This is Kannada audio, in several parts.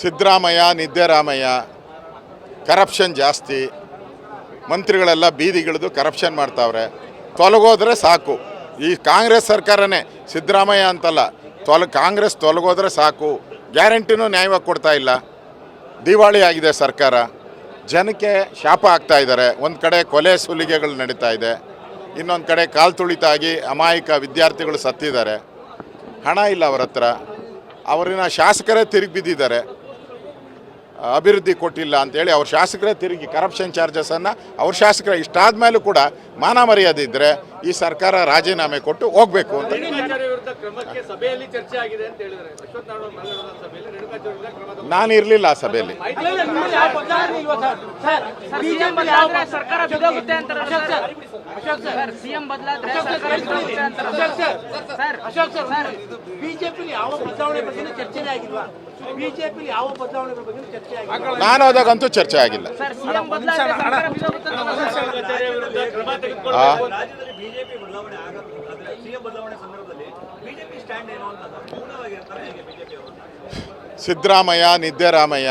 ಸಿದ್ದರಾಮಯ್ಯ ನಿದ್ದೆರಾಮಯ್ಯ ಕರಪ್ಷನ್ ಜಾಸ್ತಿ ಮಂತ್ರಿಗಳೆಲ್ಲ ಬೀದಿಗಿಳಿದು ಕರಪ್ಷನ್ ಮಾಡ್ತಾವ್ರೆ. ತೊಲಗೋದ್ರೆ ಸಾಕು. ಈ ಕಾಂಗ್ರೆಸ್ ಸರ್ಕಾರನೇ ಸಿದ್ದರಾಮಯ್ಯ ಅಂತಲ್ಲ ತೊಲ ಕಾಂಗ್ರೆಸ್ ತೊಲಗೋದ್ರೆ ಸಾಕು. ಗ್ಯಾರಂಟಿನೂ ನ್ಯಾಯವಾಗಿ ಕೊಡ್ತಾ ಇಲ್ಲ. ದಿವಾಳಿ ಆಗಿದೆ ಸರ್ಕಾರ. ಜನಕ್ಕೆ ಶಾಪ ಆಗ್ತಾ ಇದ್ದಾರೆ. ಒಂದು ಕಡೆ ಕೊಲೆ ಸುಲಿಗೆಗಳು ನಡೀತಾ ಇದೆ. ಇನ್ನೊಂದು ಕಡೆ ಕಾಲು ತುಳಿತಾಗಿ ಅಮಾಯಕ ವಿದ್ಯಾರ್ಥಿಗಳು ಸತ್ತಿದ್ದಾರೆ. ಹಣ ಇಲ್ಲ ಅವರ ಹತ್ರ. ಅವರಿನ ಶಾಸಕರೇ ತಿರುಗಿ ಬಿದ್ದಿದ್ದಾರೆ. ಅಭಿವೃದ್ಧಿ ಕೊಟ್ಟಿಲ್ಲ ಅಂತೇಳಿ ಅವ್ರ ಶಾಸಕರೇ ತಿರುಗಿ ಕರಪ್ಷನ್ ಚಾರ್ಜಸನ್ನು ಅವ್ರ ಶಾಸಕರ ಇಷ್ಟಾದ ಮೇಲೂ ಕೂಡ ಮಾನ ಮರ್ಯಾದೆ ಇದ್ದರೆ ಈ ಸರ್ಕಾರ ರಾಜೀನಾಮೆ ಕೊಟ್ಟು ಹೋಗಬೇಕು ಅಂತ. ನಾನು ಇರಲಿಲ್ಲ ಆ ಸಭೆಯಲ್ಲಿ. ಯಾವ ಯಾವ ಬಗ್ಗೆ ಚರ್ಚೆ ಆಗಿಲ್ಲ ನಾನು ಹೋದಾಗಂತೂ ಚರ್ಚೆ ಆಗಿಲ್ಲ. ಬಿಜೆಪಿ ಬದಲಾವಣೆ ಸಂದರ್ಭದಲ್ಲಿ ಬಿಜೆಪಿ ಸ್ಟ್ಯಾಂಡ್ ಏನು ಅಂತ ಪೂರ್ಣವಾಗಿರ್ತಾರೆ ಹೇಗೆ ಬಿಜೆಪಿ ಅವರು ಸಿದ್ದರಾಮಯ್ಯ, ನಿದ್ದೆರಾಮಯ್ಯ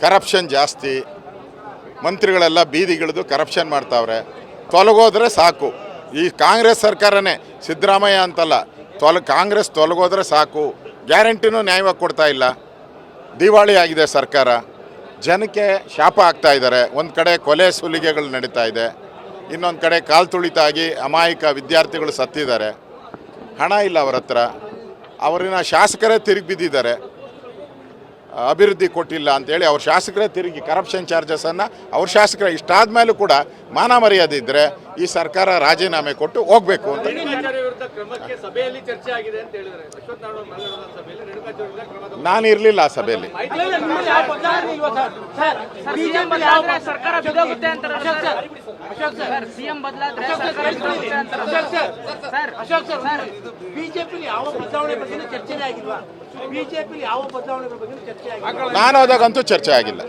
ಕರಪ್ಷನ್ ಜಾಸ್ತಿ, ಮಂತ್ರಿಗಳೆಲ್ಲ ಬೀದಿಗಿಳಿದು ಕರಪ್ಷನ್ ಮಾಡ್ತಾವ್ರೆ. ತೊಲಗೋದ್ರೆ ಸಾಕು. ಈ ಕಾಂಗ್ರೆಸ್ ಸರ್ಕಾರನೇ ಸಿದ್ದರಾಮಯ್ಯ ಅಂತಲ್ಲ, ತೊಲ, ಕಾಂಗ್ರೆಸ್ ತೊಲಗೋದ್ರೆ ಸಾಕು. ಗ್ಯಾರಂಟಿನೂ ನ್ಯಾಯವಾಗಿ ಕೊಡ್ತಾ ಇಲ್ಲ. ದಿವಾಳಿ ಆಗಿದೆ ಸರ್ಕಾರ. ಜನಕ್ಕೆ ಶಾಪ ಆಗ್ತಾ ಇದ್ದಾರೆ. ಒಂದು ಕಡೆ ಕೊಲೆ ಸುಲಿಗೆಗಳು ನಡೀತಾ ಇದೆ. ಇನ್ನೊಂದು ಕಡೆ ಕಾಲು ತುಳಿತಾಗಿ ಅಮಾಯಕ ವಿದ್ಯಾರ್ಥಿಗಳು ಸತ್ತಿದ್ದಾರೆ. ಹಣ ಇಲ್ಲ ಅವರ ಹತ್ರ. ಅವರಿನ ಶಾಸಕರೇ ತಿರುಗಿ ಬಿದ್ದಿದ್ದಾರೆ. ಅಭಿವೃದ್ಧಿ ಕೊಟ್ಟಿಲ್ಲ ಅಂತೇಳಿ ಅವ್ರ ಶಾಸಕರೇ ತಿರುಗಿ ಕರಪ್ಷನ್ ಚಾರ್ಜಸನ್ನು ಅವ್ರ ಶಾಸಕರ ಇಷ್ಟಾದ ಮೇಲೂ ಕೂಡ ಮಾನ ಮರ್ಯಾದೆ ಇದ್ದರೆ ಈ ಸರ್ಕಾರ ರಾಜೀನಾಮೆ ಕೊಟ್ಟು ಹೋಗಬೇಕು ಅಂತ. ರೇಣುಕಾಚಾರ್ಯ ವಿರುದ್ಧ ಕ್ರಮಕ್ಕೆ ಸಭೆಯಲ್ಲಿ ಚರ್ಚೆ ಆಗಿದೆ ಅಂತ ಕ್ರಮ ನಾನು ಇರಲಿಲ್ಲ ಆ ಸಭೆಯಲ್ಲಿ ಯಾವ ಬದಲಾವಣೆ ಇಲ್ವಾ ಸರ್ ಸರ್ ಸರ್ ಸಿಎಂ ಬದಲಾದ್ರೆ ಸರ್ಕಾರ ಬಿದ್ದೋಗುತ್ತೆ ಅಂತಾರೆ ಸರ್ ಸರ್ ಸಿಎಂ ಬದಲಾದ್ರೆ ಸರ್ಕಾರ ಬಿದ್ದೋಗುತ್ತೆ ಅಂತಾರೆ ಸರ್ ಅಶೋಕ್ ಸರ್ ಬಿಜೆಪಿ ಯಾವ ಬದಲಾವಣೆ ಬಗ್ಗೆ ಚರ್ಚೆನೇ ಆಗಿಲ್ವಾ ಬಿಜೆಪಿ ಯಾವ ಬದಲಾವಣೆ ಬಗ್ಗೆ ಚರ್ಚೆ ಆಗಿಲ್ಲ ನಾನು ಹೋದಾಗಂತೂ ಚರ್ಚೆ ಆಗಿಲ್ಲ